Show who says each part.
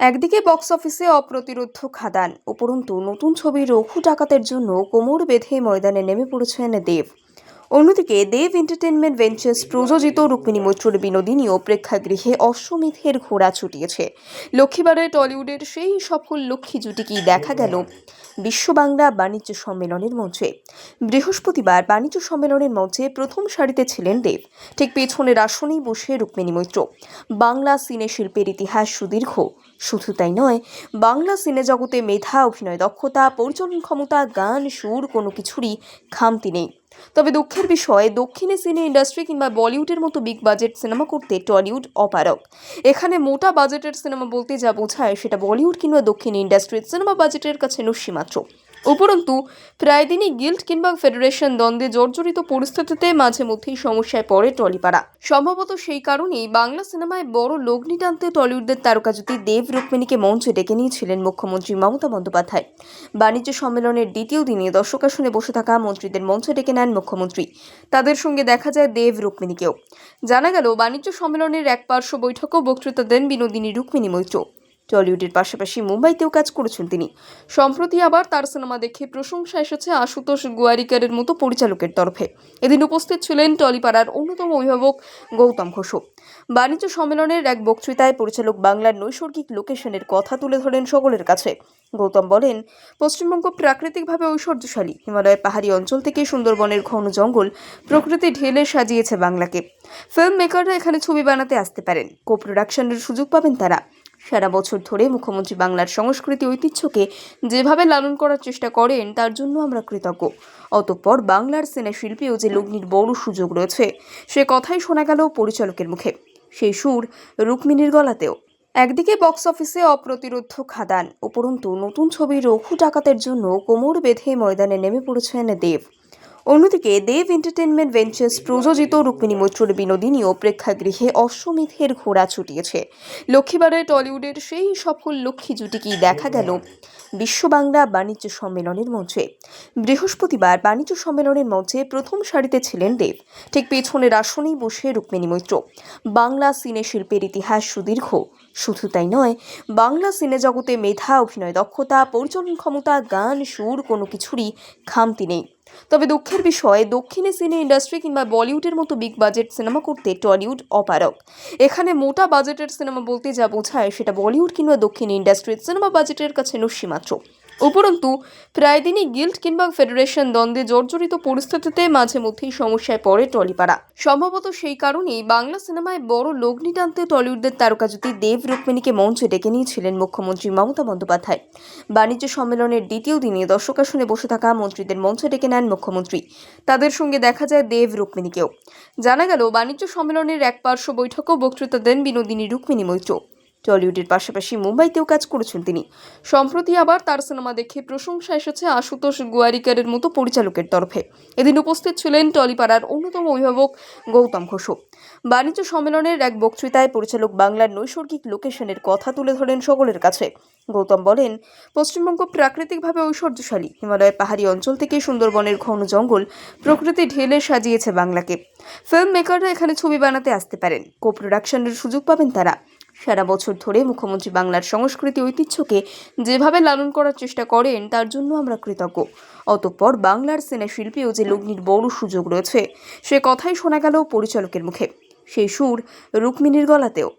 Speaker 1: একদিকে বক্স অফিসে অপ্রতিরোধ খাদান। উপরন্তু, নতুন ছবি রঘু ডাকাতের জন্য কোমর বেঁধে ময়দানে নেমে পড়েছেন দেব। অন্যদিকে দেব এন্টারটেনমেন্ট ভেঞ্চার্স প্রযোজিত রুক্মিণী মৈত্রর বিনোদিনী ও প্রেক্ষাগৃহে অশ্বমেধের ঘোড়া ছুটিয়েছে। লক্ষ্মীবারে টলিউডের সেই সফল লক্ষ্মী জুটিকেই দেখা গেল? বিশ্ব বাংলা বাণিজ্য সম্মেলনের মঞ্চে। বৃহস্পতিবার বাণিজ্য সম্মেলনের মঞ্চে প্রথম সারিতে ছিলেন দেব। ঠিক পেছনের আসনেই বসে রুক্মিণী মৈত্র। বাংলা সিনে শিল্পের ইতিহাস সুদীর্ঘ। শুধু তাই নয়, বাংলা সিনে জগতে মেধা, অভিনয় দক্ষতা, পরিচালন ক্ষমতা, গান, সুর কোনো কিছুরই খামতি নেই। তবে দুঃখের বিষয়, দক্ষিণে সিনে ইন্ডাস্ট্রি কিংবা বলিউডের মতো বিগ বাজেট সিনেমা করতে টলিউড অপারক এখানে মোটা বাজেটের সিনেমা বলতে যা বোঝায় সেটা বলিউড কিংবা দক্ষিণ ইন্ডাস্ট্রির সিনেমা বাজেটের কাছে নস্যি মাত্র। উপরন্তু, প্রায় দিনই গিল্ড কিংবা ফেডারেশন দ্বন্দ্বে জর্জরিত পরিস্থিতিতে মাঝে মধ্যেই সমস্যায় পড়ে টলিপাড়া। সম্ভবত সেই কারণেই বাংলা সিনেমায় বড় লগ্নি টানতে টলিউডের তারকাজ্যোতি দেব রুক্মিণীকে মঞ্চে ডেকে নিয়েছিলেন মুখ্যমন্ত্রী মমতা বন্দ্যোপাধ্যায়। বাণিজ্য সম্মেলনের দ্বিতীয় দিনে দর্শক আসনে বসে থাকা মন্ত্রীদের মঞ্চে ডেকে নেন মুখ্যমন্ত্রী। তাদের সঙ্গে দেখা যায় দেব রুক্মিণীকেও। জানা গেল, বাণিজ্য সম্মেলনের এক পার্শ্ব বৈঠকেও বক্তৃতা দেন বিনোদিনী রুক্মিণী মৈত্র। টলিউডের পাশাপাশি মুম্বাইতেও কাজ করেছেন তিনি। সম্প্রতি আবার তার সিনেমা দেখে প্রশংসা এসেছে আশুতোষ গোয়ারিকারের মতো পরিচালকের তরফে। এদিন উপস্থিত ছিলেন টলিপাড়ার অন্যতম অভিভাবক গৌতম ঘোষ বাণিজ্য সম্মেলনের এক বক্তৃতায় পরিচালক বাংলার নৈসর্গিক লোকেশনের কথা তুলে ধরেন সকলের কাছে। গৌতম বলেন, পশ্চিমবঙ্গ প্রাকৃতিকভাবে ঐশ্বর্যশালী। হিমালয়ের পাহাড়ি অঞ্চল থেকে সুন্দরবনের ঘন জঙ্গল প্রকৃতি ঢেলে সাজিয়েছে বাংলাকে। ফিল্ম মেকাররা এখানে ছবি বানাতে আসতে পারেন। কো প্রোডাকশনের সুযোগ পাবেন তারা। সারা বছর ধরে মুখ্যমন্ত্রী বাংলার সংস্কৃতি ঐতিহ্যকে যেভাবে লালন করার চেষ্টা করেন, তার জন্য আমরা কৃতজ্ঞ। অতঃপর বাংলার সিনে শিল্পীও যে লগ্নির বড় সুযোগ রয়েছে, সে কথাই শোনা গেল পরিচালকের মুখে। সেই সুর রুক্মিণীর গলাতেও। একদিকে বক্স অফিসে অপ্রতিরোধ খাদান। উপরন্তু নতুন ছবি রঘু ডাকাতের জন্য কোমর বেঁধে ময়দানে নেমে পড়েছেন দেব। অন্যদিকে দেব এন্টারটেনমেন্ট ভেঞ্চার্স প্রযোজিত রুক্মিণী মৈত্রর বিনোদিনী ও প্রেক্ষাগৃহে অশ্বমিথের ঘোড়া ছুটিয়েছে। লক্ষ্মীবারে টলিউডের সেই সফল লক্ষ্মী জুটিকেই দেখা গেল বিশ্ব বাংলা বাণিজ্য সম্মেলনের মঞ্চে। বৃহস্পতিবার বাণিজ্য সম্মেলনের মঞ্চে প্রথম সারিতে ছিলেন দেব। ঠিক পেছনের আসনেই বসে রুক্মিণী মৈত্র। বাংলা সিনে শিল্পের ইতিহাস সুদীর্ঘ। শুধু তাই নয়, বাংলা সিনে জগতে মেধা, অভিনয় দক্ষতা, পরিচালন ক্ষমতা, গান, সুর কোনো কিছুরই খামতি নেই। তবে দুঃখের বিষয়, দক্ষিণে সিনে ইন্ডাস্ট্রি কিংবা বলিউডের মতো বিগ বাজেট সিনেমা করতে টলিউড অপারক এখানে মোটা বাজেটের সিনেমা বলতে যা বোঝায় সেটা বলিউড কিংবা দক্ষিণ ইন্ডাস্ট্রির সিনেমা বাজেটের কাছে নস্যি মাত্র। উপরন্তু প্রায় দিনই গিল্ড কিংবা ফেডারেশন দ্বন্দ্বে জর্জরিত পরিস্থিতিতে মাঝে মধ্যেই সমস্যায় পড়ে টলিপাড়া। সম্ভবত সেই কারণেই বাংলা সিনেমায় বড় লগ্নি টানতে টলিউডের তারকা তারকাজ্যোতি দেব রুক্মিণীকে মঞ্চে ডেকে নিয়েছিলেন মুখ্যমন্ত্রী মমতা বন্দ্যোপাধ্যায়। বাণিজ্য সম্মেলনের দ্বিতীয় দিনে দর্শক আসনে বসে থাকা মন্ত্রীদের মঞ্চে ডেকে নেন মুখ্যমন্ত্রী। তাদের সঙ্গে দেখা যায় দেব রুক্মিণীকেও। জানা গেল, বাণিজ্য সম্মেলনের এক পার্শ্ব বৈঠকেও বক্তৃতা দেন বিনোদিনী রুক্মিণী মৈত্র। টলিউডের পাশাপাশি মুম্বাইতেও কাজ করেছেন তিনি। সম্প্রতি আবার তার সিনেমা দেখে প্রশংসা এসেছে আশুতোষ গোয়ারিকারের মতো পরিচালকের তরফে। এদিন উপস্থিত ছিলেন টলিপাড়ার অন্যতম অভিভাবক গৌতম ঘোষ বাণিজ্য সম্মেলনের এক বক্তৃতায় পরিচালক বাংলার নৈসর্গিক লোকেশনের কথা তুলে ধরেন সকলের কাছে। গৌতম বলেন, পশ্চিমবঙ্গ প্রাকৃতিকভাবে ঐশ্বর্যশালী। হিমালয়ের পাহাড়ি অঞ্চল থেকে সুন্দরবনের ঘন জঙ্গল প্রকৃতি ঢেলে সাজিয়েছে বাংলাকে। ফিল্ম মেকাররা এখানে ছবি বানাতে আসতে পারেন। কো প্রোডাকশনের সুযোগ পাবেন তারা। সারা বছর ধরে মুখ্যমন্ত্রী বাংলার সংস্কৃতি ঐতিহ্যকে যেভাবে লালন করার চেষ্টা করেন, তার জন্য আমরা কৃতজ্ঞ। অতঃপর বাংলার সিনে শিল্পীও যে লগ্নির বড় সুযোগ রয়েছে, সে কথাই শোনা গেল পরিচালকের মুখে। সেই সুর রুক্মিণীর গলাতেও।